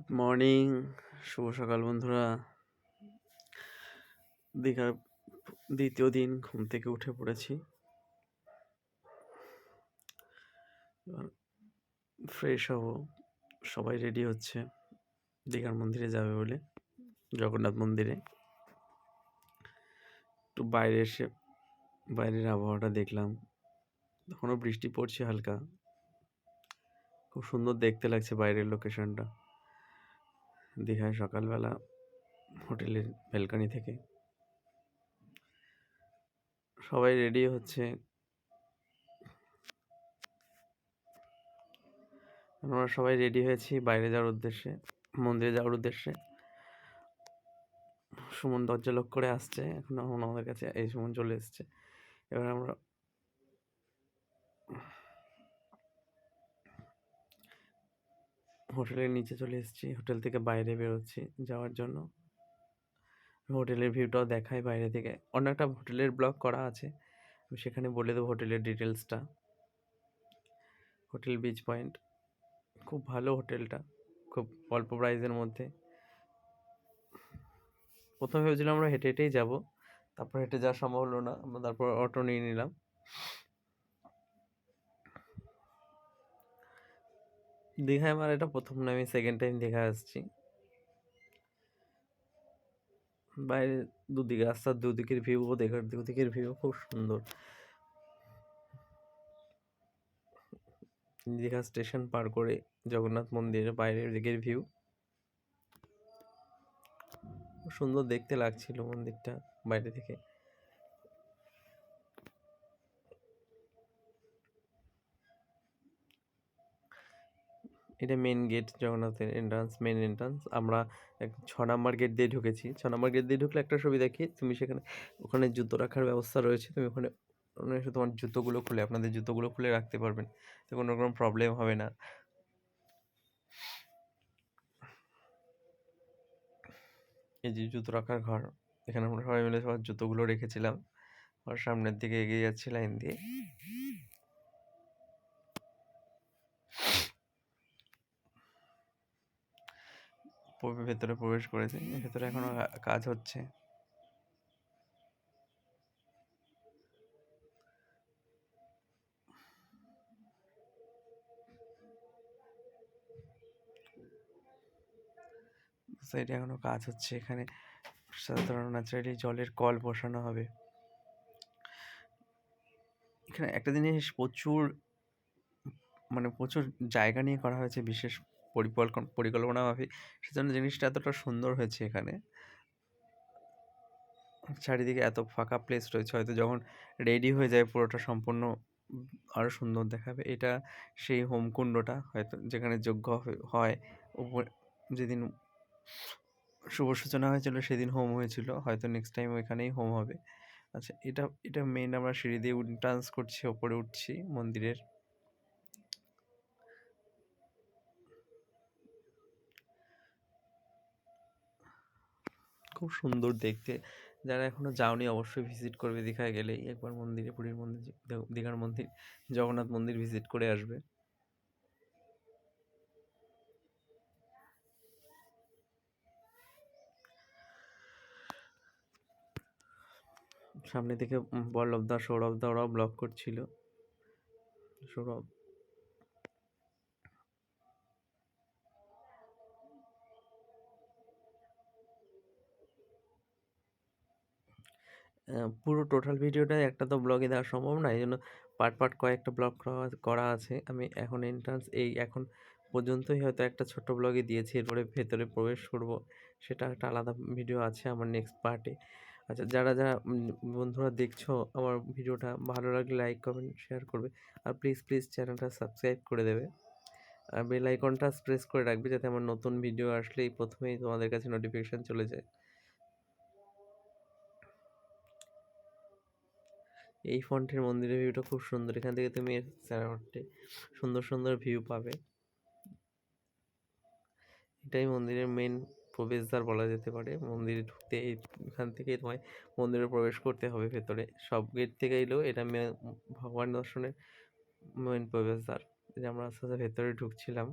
Good morning শুভ সকাল, বন্ধুরা। দীঘার দ্বিতীয় দিন, ঘুম থেকে উঠে পড়েছি। ফ্রেশ হব। সবাই রেডি হচ্ছে। দীঘার মন্দিরে যাবে বলে। জগন্নাথ মন্দিরে। একটু বাইরে এসে, বাইরের আবহাওয়াটা দেখলাম। তখনও বৃষ্টি পড়ছে হালকা। খুব সুন্দর দেখতে লাগছে বাইরের লোকেশনটা দীঘায় সকালবেলা হোটেলের ব্যালকানি থেকে। সবাই রেডি হচ্ছে। আমরা সবাই রেডি হয়েছি বাইরে যাওয়ার উদ্দেশ্যে, মন্দিরে যাওয়ার উদ্দেশ্যে। সুমন দরজা লোক করে আসছে। এখন আমাদের কাছে এই সুমন চলে এসছে। এবার আমরা হোটেলের নিচে চলে এসেছি। হোটেল থেকে বাইরে বেরোচ্ছি যাওয়ার জন্য। হোটেলের ভিউটাও দেখায় বাইরে থেকে। অন্য একটা হোটেলের ব্লগ করা আছে। আমি সেখানে বলে দেবো হোটেলের ডিটেলসটা হোটেল বিচ পয়েন্ট। খুব ভালো হোটেলটা। খুব অল্প প্রাইসের মধ্যে। প্রথমে ভেবেছিলাম আমরা হেঁটে হেঁটেই যাব। তারপর হেঁটে যাওয়া সম্ভব হলো না। আমরা তারপর অটো নিয়ে নিলাম। দীঘায় আমার এটা প্রথম না, আমি সেকেন্ড টাইম দীঘা আসছি। বাইরে দুদিকে, রাস্তার দুদিকের ভিউ ও দেখার দুদিকের ভিউ খুব সুন্দর। দীঘা স্টেশন পার করে জগন্নাথ মন্দিরের বাইরের দিকের ভিউ সুন্দর দেখতে লাগছিল মন্দিরটা বাইরে থেকে। এটা মেন গেট জগন্নাথের এন্ট্রান্স মেন এন্ট্রান্স আমরা এক ছ নম্বর গেট দিয়ে ঢুকেছি। ছ নম্বর গেট দিয়ে ঢুকলে একটা সুবিধা কি তুমি সেখানে, ওখানে জুতো রাখার ব্যবস্থা রয়েছে। তুমি ওখানে এসে তোমার জুতোগুলো খুলে, আপনাদের জুতোগুলো খুলে রাখতে পারবেন। তো কোনো রকম প্রবলেম হবে না। এই যে জুতো রাখার ঘর, এখানে আমরা সবাই মিলে সবার জুতোগুলো রেখেছিলাম। আর সামনের দিকে এগিয়ে যাচ্ছি লাইন দিয়ে। ভেতরে প্রবেশ করেছে, ভেতরে এখনও কাজ হচ্ছে। সাইডে এখনও কাজ হচ্ছে এখানে। সাধারণ ন্যাচারালি জলের কল বসানো হবে। এখানে একটা জিনিস প্রচুর মানে প্রচুর জায়গা নিয়ে করা হয়েছে, বিশেষ পরিকল্পনা পরিকল্পনা মাফিক সেজন্য জিনিসটা এতটা সুন্দর হয়েছে এখানে। চারিদিকে এত ফাঁকা প্লেস রয়েছে, হয়তো যখন রেডি হয়ে যায় পুরোটা সম্পূর্ণ আরও সুন্দর দেখাবে। এটা সেই হোমকুণ্ডটা হয়তো, যেখানে যজ্ঞ হয়। উপর যেদিন শুভ সূচনা হয়েছিল, সেদিন হোম হয়েছিল। হয়তো নেক্সট টাইম ওইখানেই হোম হবে। আচ্ছা এটা এটা মেন আমরা সিঁড়ি দিয়ে টান্স করছি, ওপরে উঠছি মন্দিরের। খুব সুন্দর দেখতে। যারা এখনও যাওনি অবশ্যই ভিজিট করবে দীঘায় গেলেই। একবার মন্দিরে, পুরীর মন্দির দীঘার মন্দির, জগন্নাথ মন্দির ভিজিট করে আসবে। সামনে থেকে বল্লভ দা সৌরভ দা ওরাও ব্লক করছিল। সৌরভ পুরো টোটাল ভিডিওটা একটা তো ব্লগে দেওয়া সম্ভব না। এই জন্য পার্ট পার্ট কয়েকটা ব্লগ করা আছে। আমি এখন এন্ট্রান্স এই এখন পর্যন্তই হয়তো একটা ছোট্ট ব্লগে দিয়েছি। এরপরে ভেতরে প্রবেশ করব। সেটা একটা আলাদা ভিডিও আছে আমার নেক্সট পার্টে আচ্ছা যারা যারা বন্ধুরা দেখছ আমার ভিডিওটা, ভালো লাগলে লাইক কমেন্ট শেয়ার করবে। আর প্লিজ প্লিজ চ্যানেলটা সাবস্ক্রাইব করে দেবে। আর বেল আইকনটা প্রেস করে রাখবে যাতে আমার নতুন ভিডিও আসলেই প্রথমেই তোমাদের কাছে নোটিফিকেশান চলে যায়। এই ফন্টের মন্দিরের ভিউটা খুব সুন্দর। এখান থেকে তুমি স্যারামটে সুন্দর সুন্দর ভিউ পাবে। এটাই মন্দিরের মেন প্রবেশদ্বার বলা যেতে পারে। মন্দিরে ঢুকতে এখান থেকেই তোমায় মন্দিরে প্রবেশ করতে হবে ভেতরে। সব গেট থেকে এলেও এটা ভগবান দর্শনের মেন প্রবেশদ্বার। যে আমরা আস্তে আস্তে ভেতরে ঢুকছিলাম।